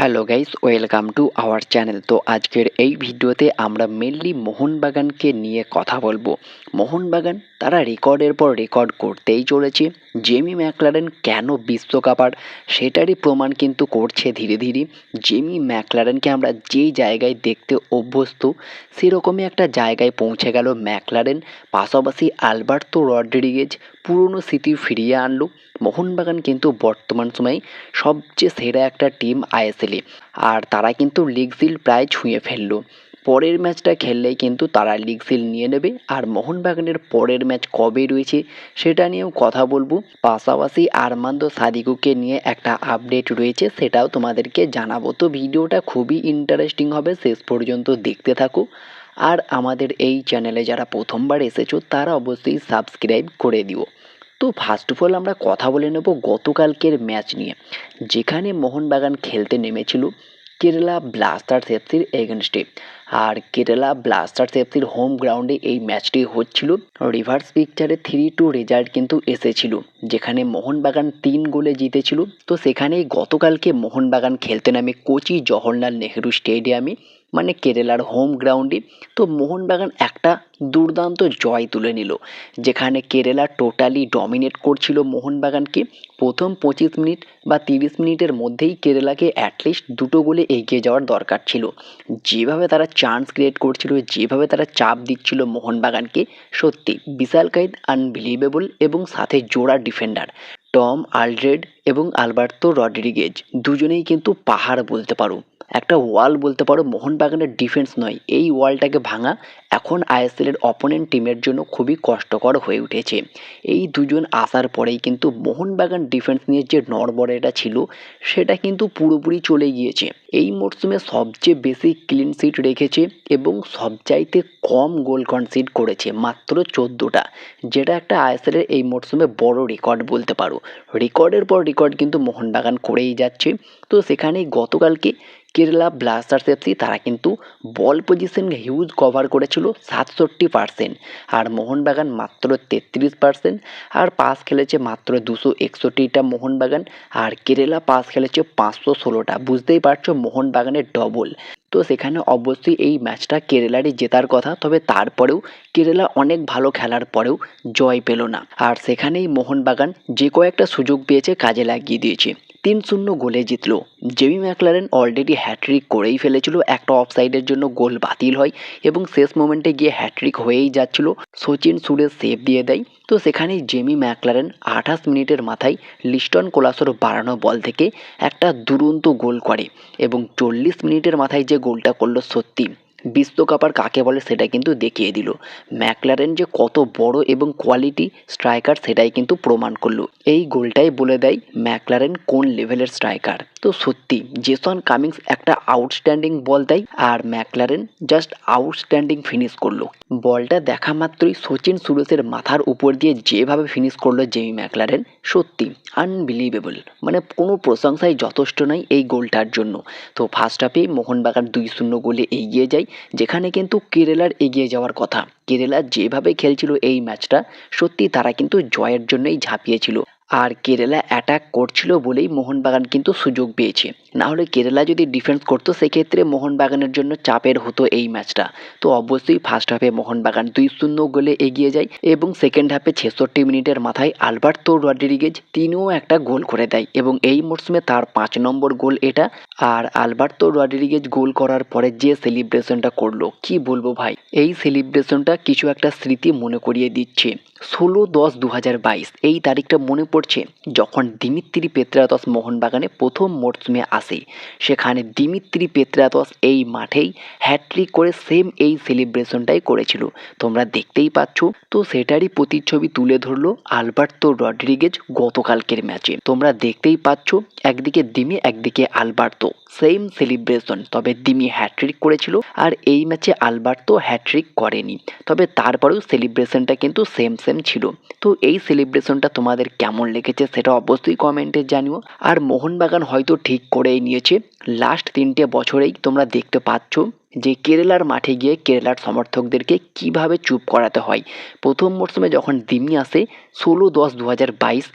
Hello guys, welcome to our channel. তো আজকের এই ভিডিওতে আমরা মেনলি মোহনবাগানকে নিয়ে কথা বলব। মোহনবাগান তারা রেকর্ডের পর রেকর্ড করতেই চলেছে। জেমি ম্যাকলারেন কেন বিশ্বকাপার সেটারই প্রমাণ কিন্তু করছে ধীরে ধীরে। জেমি ম্যাকলারেনকে আমরা যেই জায়গায় দেখতে অভ্যস্ত, সেরকমই একটা জায়গায় পৌঁছে গেল ম্যাকলারেন। পাশাপাশি আলবার্তো রড্রিগেজ পুরনো স্মৃতি ফিরিয়ে আনলো। মোহনবাগান কিন্তু বর্তমান সময়ে সবচেয়ে সেরা একটা টিম আইএসএলে। আর তারা কিন্তু লিগ সিল প্রায় ছুঁয়ে ফেলল। পরের ম্যাচটা খেললেই কিন্তু তারা লিগ সিল নিয়ে নেবে। আর মোহনবাগানের পরের ম্যাচ কবে রয়েছে সেটা নিয়েও কথা বলব। পাশাপাশি আরমান্দ সাদিকুকে নিয়ে একটা আপডেট রয়েছে, সেটাও তোমাদেরকে জানাব। তো ভিডিওটা খুবই ইন্টারেস্টিং হবে, শেষ পর্যন্ত দেখতে থাকো। আর আমাদের এই চ্যানেলে যারা প্রথমবার এসেছ, তারা অবশ্যই সাবস্ক্রাইব করে দিও। তো ফার্স্ট অফ অল আমরা কথা বলে নেব গতকালকের ম্যাচ নিয়ে। যেখানে মোহনবাগান খেলতে নেমেছিল কেরালা ব্লাস্টার্স এফসির এগেনস্টে। আর কেরালা ব্লাস্টার এফসির হোম গ্রাউন্ডে এই ম্যাচটি হচ্ছিল। রিভার্স পিকচারে থ্রি টু রেজাল্ট কিন্তু এসেছিল, যেখানে মোহনবাগান তিন গোলে জিতেছিল। তো সেখানেই গতকালকে মোহনবাগান খেলতে নামে কোচি জওহরলাল নেহেরু স্টেডিয়ামে মানে কেরালার হোম গ্রাউন্ডে তো মোহনবাগান একটা দুর্দান্ত জয় তুলে নিল, যেখানে কেরালা টোটালি ডমিনেট করছিল মোহনবাগানকে। প্রথম পঁচিশ মিনিট বা তিরিশ মিনিটের মধ্যেই কেরালাকে অ্যাটলিস্ট দুটো গোলে এগিয়ে যাওয়ার দরকার ছিল। যেভাবে তারা চান্স ক্রিয়েট করছিল, যেভাবে তারা চাপ দিচ্ছিল মোহনবাগানকে, সত্যি বিশাল কাইদ আনবিলিভেবল এবং সাথে জোড়া ডিফেন্ডার টম আলড্রেড এবং আলবার্তো রড্রিগেজ, দুজনেই কিন্তু পাহাড় বলতে পারো। একটা ওয়াল বলতে পারো, মোহনবাগানের ডিফেন্স নয়। এই ওয়ালটাকে ভাঙা এখন আইএসএলের অপোনেন্ট টিমের জন্য খুবই কষ্টকর হয়ে উঠেছে। এই দুজন আসার পরেই কিন্তু মোহনবাগান ডিফেন্স নিয়ে যে নড়বড়েটা ছিল, সেটা কিন্তু পুরোপুরি চলে গিয়েছে। এই মরশুমে সবচেয়ে বেশি ক্লিন সিট রেখেছে এবং সবচাইতে কম গোল কনসিড করেছে, মাত্র চোদ্দোটা, যেটা একটা আইএসএলের এই মরশুমে বড় রেকর্ড বলতে পারো। রেকর্ডের পর রেকর্ড কিন্তু মোহনবাগান করেই যাচ্ছে। তো সেখানেই গতকালকে কেরালা ব্লাস্টার্স এফসি, তারা কিন্তু বল পজিশন হিউজ কভার করেছিল সাতষট্টি পার্সেন্ট আর মোহনবাগান মাত্র তেত্রিশ পার্সেন্ট আর পাস খেলেছে মাত্র দুশো একষট্টিটা মোহনবাগান আর কেরালা পাস খেলেছে পাঁচশো ষোলোটা। বুঝতেই পারছ মোহনবাগানের ডবল তো সেখানে অবশ্যই এই ম্যাচটা কেরালারই জেতার কথা, তবে তারপরেও কেরালা অনেক ভালো খেলার পরেও জয় পেল না। আর সেখানেই মোহনবাগান যে কয়েকটা সুযোগ পেয়েছে, কাজে লাগিয়ে দিয়েছে। তিন শূন্য গোলে জিতলো। জেমি ম্যাকলারেন অলরেডি হ্যাট্রিক করেই ফেলেছিল, একটা অফসাইডের জন্য গোল বাতিল হয় এবং শেষ মোমেন্টে গিয়ে হ্যাট্রিক হয়েই যাচ্ছিল। সচিন সুরেশ সেভ দিয়ে দেয়। তো সেখানে জেমি ম্যাকলারেন আঠাশ মিনিটের মাথায় লিস্টন কোলাসোর বাড়ানো বল থেকে একটা দুরন্ত গোল করে এবং চল্লিশ মিনিটের মাথায় যে গোলটা করল সত্যি। বিশ্বকাপার কাকে বলে সেটা কিন্তু দেখিয়ে দিল। ম্যাকলারেন যে কত বড় এবং কোয়ালিটি স্ট্রাইকার সেটাই কিন্তু প্রমাণ করল। এই গোলটাই বলে দেয় ম্যাকলারেন কোন লেভেলের স্ট্রাইকার তো সত্যি, জেসন কামিংস একটা আউটস্ট্যান্ডিং বল দেয় আর ম্যাকলারেন জাস্ট আউটস্ট্যান্ডিং ফিনিশ করল। বলটা দেখা মাত্রই সচিন সুরেশের মাথার উপর দিয়ে যেভাবে ফিনিশ করল জেমি ম্যাকলারেন, সত্যি আনবিলিভেবল মানে কোনো প্রশংসাই যথেষ্ট নয় এই গোলটার জন্য। তো ফার্স্ট হাফেই মোহনবাগান দুই শূন্য গোলে এগিয়ে যায় যেখানে কিন্তু কেরালার এগিয়ে যাওয়ার কথা। কেরালা যেভাবে খেলছিল এই ম্যাচটা, সত্যি তারা কিন্তু জয়ের জন্যই ঝাঁপিয়েছিল। আর কেরালা অ্যাটাক করছিল বলেই মোহনবাগান কিন্তু সুযোগ পেয়েছে। না হলে কেরালা যদি ডিফেন্স করতো, সেক্ষেত্রে মোহনবাগানের জন্য চাপের হতো এই ম্যাচটা। তো অবশ্যই ফার্স্ট হাফে মোহনবাগান দুই শূন্য গোলে এগিয়ে যায় এবং সেকেন্ড হাফে ছেষট্টি মিনিটের মাথায় আলবার্তো রড্রিগেজ তিনিও একটা গোল করে দেয় এবং এই মরশুমে তার পাঁচ নম্বর গোল এটা আর আলবার্তো রড্রিগেজ গোল করার পরে যে সেলিব্রেশনটা করল, কি বলব ভাই? এই সেলিব্রেশনটা কিছু একটা স্মৃতি মনে করিয়ে দিচ্ছে। ষোলো দশ দু এই তারিখটা মনে পড়ছে যখন দিমিত্রি পেত্রাতস মোহনবাগানে প্রথম মরশুমে আসে। সেখানে দিমিত্রি পেত্রাতস এই মাঠেই হ্যাট্রিক করে সেম এই সেলিব্রেশনটাই করেছিল। তোমরা দেখতেই পাচ্ছ। তো সেটারই প্রতিচ্ছবি তুলে ধরলো আলবার্তো রড্রিগেজ গতকালকের ম্যাচে। তোমরা দেখতেই পাচ্ছ, একদিকে দিমি, একদিকে আলবার্তো। সেম সেলিব্রেশন তবে দিমি হ্যাট্রিক করেছিল আর এই ম্যাচে আলবার্তো হ্যাট্রিক করেনি। তবে তারপরেও সেলিব্রেশনটা কিন্তু সেম সেম ছিল। তো এই সেলিব্রেশনটা তোমাদের কেমন লেগেছে সেটা অবশ্যই কমেন্টে জানিও। আর মোহনবাগান হয়তো ঠিক করেই নিয়েছে। লাস্ট তিনটে বছরেই তোমরা দেখতে পাচ্ছ যে কেরালার মাঠে গিয়ে কেরালার সমর্থকদেরকে কীভাবে চুপ করাতে হয়। প্রথম মরশুমে যখন দিমি আসে, ষোলো দশ দু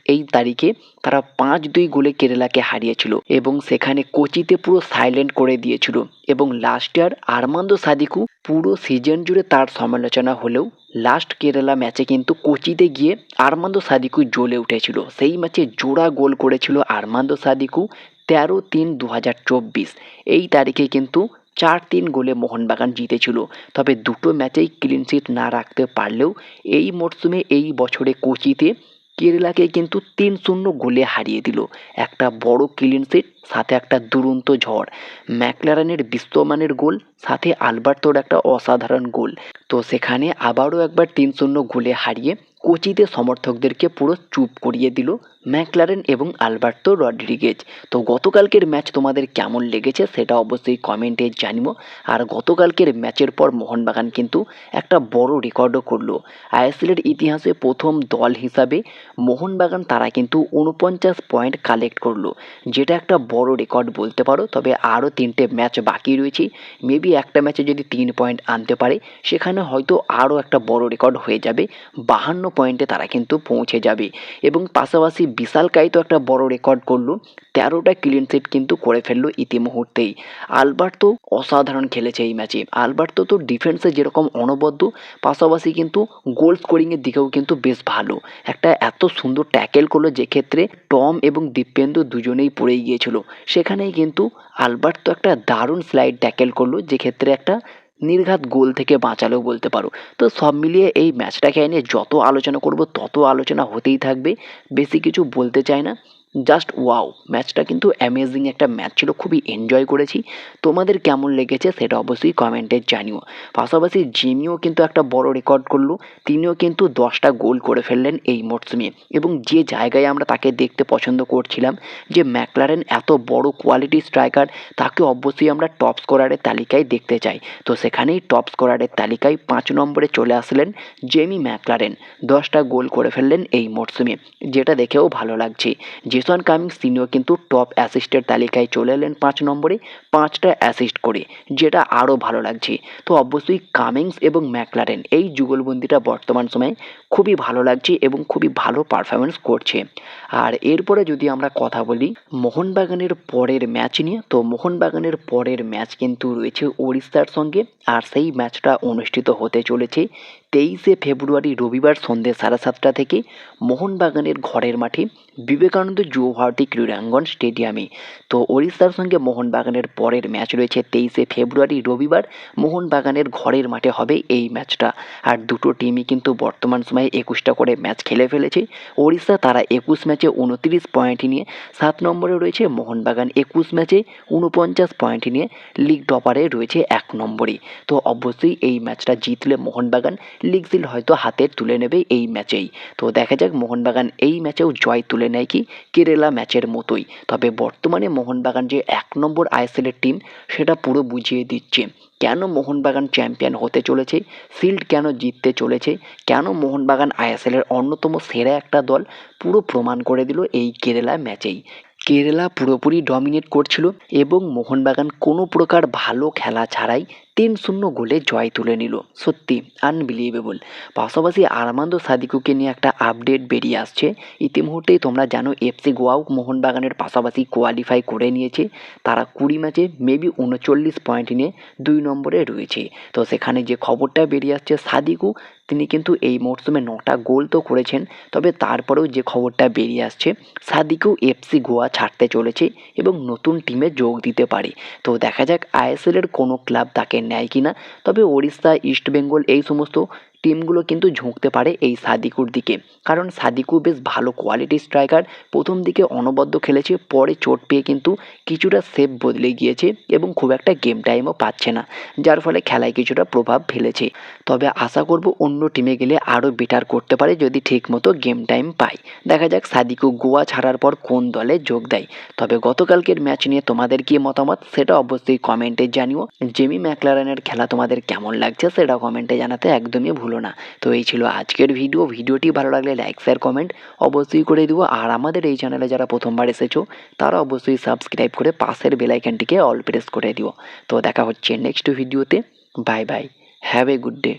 এই তারিখে তারা পাঁচ দুই গোলে কেরালাকে হারিয়েছিল এবং সেখানে কোচিতে পুরো সাইলেন্ট করে দিয়েছিল এবং লাস্ট ইয়ার আরমান্দো সাদিকু পুরো সিজন জুড়ে তার সমালোচনা হলেও লাস্ট কেরালা ম্যাচে কিন্তু কোচিতে গিয়ে আরমান্দো সাদিকু জ্বলে উঠেছিল। সেই ম্যাচে জোড়া গোল করেছিল আরমান্দো সাদিকু তেরো তিন দু এই তারিখে কিন্তু চার তিন গোলে মোহনবাগান জিতেছিল। তবে দুটো ম্যাচেই ক্লিনশিট না রাখতে পারলেও এই মরশুমে এই বছরে কোচিতে কেরালাকে কিন্তু তিন শূন্য গোলে হারিয়ে দিল। একটা বড় ক্লিনশিট সাথে একটা দুরন্ত ঝড়। ম্যাকলারানের বিশ্বমানের গোল, সাথে আলবার্তোর একটা অসাধারণ গোল। তো সেখানে আবারও একবার তিন শূন্য গোলে হারিয়ে কোচিতে সমর্থকদেরকে পুরো চুপ করিয়ে দিল ম্যাকলারেন এবং আলবার্তো রড্রিগেজ। তো গতকালকের ম্যাচ তোমাদের কেমন লেগেছে সেটা অবশ্যই কমেন্টে জানিও। আর গতকালকের ম্যাচের পর মোহনবাগান কিন্তু একটা বড় রেকর্ডও করল। আইএসএলের ইতিহাসে প্রথম দল হিসাবে মোহনবাগান তারা কিন্তু উনপঞ্চাশ পয়েন্ট কালেক্ট করল, যেটা একটা বড় রেকর্ড বলতে পারো। তবে আরও তিনটে ম্যাচ বাকি রয়েছে। মেবি একটা ম্যাচে যদি তিন পয়েন্ট আনতে পারে, সেখানে হয়তো আরও একটা বড় রেকর্ড হয়ে যাবে। বাহান্ন পয়েন্টে তারা কিন্তু পৌঁছে যাবে। এবং পাশাপাশি বিশাল তো একটা বড় রেকর্ড করল, তেরোটা ক্লিন সেট কিন্তু করে ফেলল ইতিমুহূর্তেই। আলবার্তো অসাধারণ খেলেছে এই ম্যাচে। আলবার্তো তো ডিফেন্সে যেরকম অনবদ্য, পাশাপাশি কিন্তু গোল স্কোরিংয়ের দিকেও কিন্তু বেশ ভালো। একটা এত সুন্দর ট্যাকেল করল যে ক্ষেত্রে টম এবং দীপেন্দু দুজনেই পড়েই গিয়েছিল। সেখানেই কিন্তু আলবার্তো একটা দারুণ স্লাইড ট্যাকেল করল, যে ক্ষেত্রে একটা নির্ঘাত গোল থেকে বাঁচালেও বলতে পারো। তো সব মিলিয়ে এই ম্যাচটাকে নিয়ে যত আলোচনা করব, তত আলোচনা হতেই থাকবে। বেশি কিছু বলতে চাই না। জাস্ট ওয়াও ম্যাচটা কিন্তু অ্যামেজিং একটা ম্যাচ ছিল, খুবই এনজয় করেছি। তোমাদের কেমন লেগেছে সেটা অবশ্যই কমেন্টে জানিও। পাশাপাশি জিমিও কিন্তু একটা বড় রেকর্ড করল, তিনিও কিন্তু দশটা গোল করে ফেললেন এই মরসুমে। এবং যে জায়গায় আমরা তাকে দেখতে পছন্দ করছিলাম, যে ম্যাকলারেন এত বড় কোয়ালিটি স্ট্রাইকার তাকে অবশ্যই আমরা টপ স্কোরারের তালিকায় দেখতে চাই। তো সেখানেই টপ স্কোরারের তালিকায় পাঁচ নম্বরে চলে আসলেন জেমি ম্যাকলারেন, দশটা গোল করে ফেললেন এই মরসুমে, যেটা দেখেও ভালো লাগছে। জেসন কামিং তিনিও কিন্তু টপ অ্যাসিস্টের তালিকায় চলে এলেন পাঁচ নম্বরে, পাঁচটা অ্যাসিস্ট করে, যেটা আরও ভালো লাগছে। তো অবশ্যই কামিংস এবং ম্যাকলারেন এই যুগলবন্দিটা বর্তমান সময়ে খুবই ভালো লাগছে এবং খুবই ভালো পারফরমেন্স করছে। আর এরপরে যদি আমরা কথা বলি মোহনবাগানের পরের ম্যাচ নিয়ে, তো মোহনবাগানের পরের ম্যাচ কিন্তু রয়েছে ওড়িশার সঙ্গে, আর সেই ম্যাচটা অনুষ্ঠিত হতে চলেছে তেইশে ফেব্রুয়ারি রবিবার সন্ধ্যে সাড়ে সাতটা থেকে মোহনবাগানের ঘরের মাঠে। বিবেকানন্দ ভারতী ক্রীড়াঙ্গন স্টেডিয়ামে। তো ওড়িশার সঙ্গে মোহনবাগানের পরের ম্যাচ রয়েছে তেইশে ফেব্রুয়ারি রবিবার। মোহনবাগানের ঘরের মাঠে হবে এই ম্যাচটা। আর দুটো টিমই কিন্তু বর্তমান সময়ে একুশটা করে ম্যাচ খেলে ফেলেছে। ওড়িশা তারা একুশ ম্যাচে উনত্রিশ পয়েন্ট নিয়ে, সাত নম্বরে রয়েছে মোহনবাগান একুশ ম্যাচে উনপঞ্চাশ পয়েন্ট নিয়ে, লিগ টপারে রয়েছে এক নম্বরে। তো অবশ্যই এই ম্যাচটা জিতলে মোহনবাগান লিগ সিল হয়তো হাতে তুলে নেবে এই ম্যাচেই। তো দেখা যাক মোহনবাগান এই ম্যাচেও জয় তুলে নেয় কি, কেরালা ম্যাচের মতোই। তবে বর্তমানে মোহনবাগান যে এক নম্বর আইএসএলের টিম সেটা পুরো বুঝিয়ে দিচ্ছে। কেন মোহনবাগান চ্যাম্পিয়ন হতে চলেছে? শিল্ড কেন জিততে চলেছে? কেন মোহনবাগান আইএসএলের অন্যতম সেরা একটা দল? পুরো প্রমাণ করে দিল এই কেরালা ম্যাচেই। কেরালা পুরোপুরি ডমিনেট করছিল এবং মোহনবাগান কোনো প্রকার ভালো খেলা ছাড়াই তিন শূন্য গোলে জয় তুলে নিল। সত্যি আনবিলিভেবল পাশাপাশি আরমান্দো সাদিকুকে নিয়ে একটা আপডেট বেরিয়ে আসছে। ইতিমুহূর্তেই তোমরা জানো এফসি গোয়াও মোহনবাগানের পাশাপাশি কোয়ালিফাই করে নিয়েছে। তারা কুড়ি ম্যাচে মেবি উনচল্লিশ পয়েন্ট নিয়ে দুই নম্বরে রয়েছে। তো সেখানে যে খবরটা বেরিয়ে আসছে, সাদিকু, তিনি কিন্তু এই মরশুমে নটা গোল তো করেছেন, তবে তারপরেও যে খবরটা বেরিয়ে আসছে, সাদিকু এফসি গোয়া ছাড়তে চলেছে এবং নতুন টিমে যোগ দিতে পারে। তো দেখা যাক আইএসএলের কোনো ক্লাব তাকে নেয় কি না তবে ওড়িশা ইস্টবেঙ্গল এই সমস্ত টিমগুলো কিন্তু ঝুঁকতে পারে এই সাদিকুর দিকে। কারণ সাদিকু বেশ ভালো কোয়ালিটি স্ট্রাইকার প্রথম দিকে অনবদ্য খেলেছে, পরে চোট পেয়ে কিন্তু কিছুটা সেপ বদলে গিয়েছে এবং খুব একটা গেম টাইমও পাচ্ছে না, যার ফলে খেলায় কিছুটা প্রভাব ফেলেছে। তবে আশা করব অন্য টিমে গেলে আরও বেটার করতে পারে যদি ঠিকমতো গেম টাইম পায়। দেখা যাক সাদিকু গোয়া ছাড়ার পর কোন দলে যোগ দেয়। তবে গতকালকের ম্যাচ নিয়ে তোমাদের কি মতামত সেটা অবশ্যই কমেন্টে জানিও। জেমি ম্যাকলারেনের খেলা তোমাদের কেমন লাগছে সেটা কমেন্টে জানাতে একদমই ভুলো হলো না। তো এই ছিল আজকের ভিডিও। ভিডিওটি ভালো লাগলে লাইক শেয়ার কমেন্ট অবশ্যই করে দিব আর আমাদের এই চ্যানেলে যারা প্রথমবার এসেছ, তারা অবশ্যই সাবস্ক্রাইব করে পাশের বেলাইকানটিকে অল প্রেস করে দিও। তো দেখা হচ্ছে নেক্সট ভিডিওতে bye bye have a good day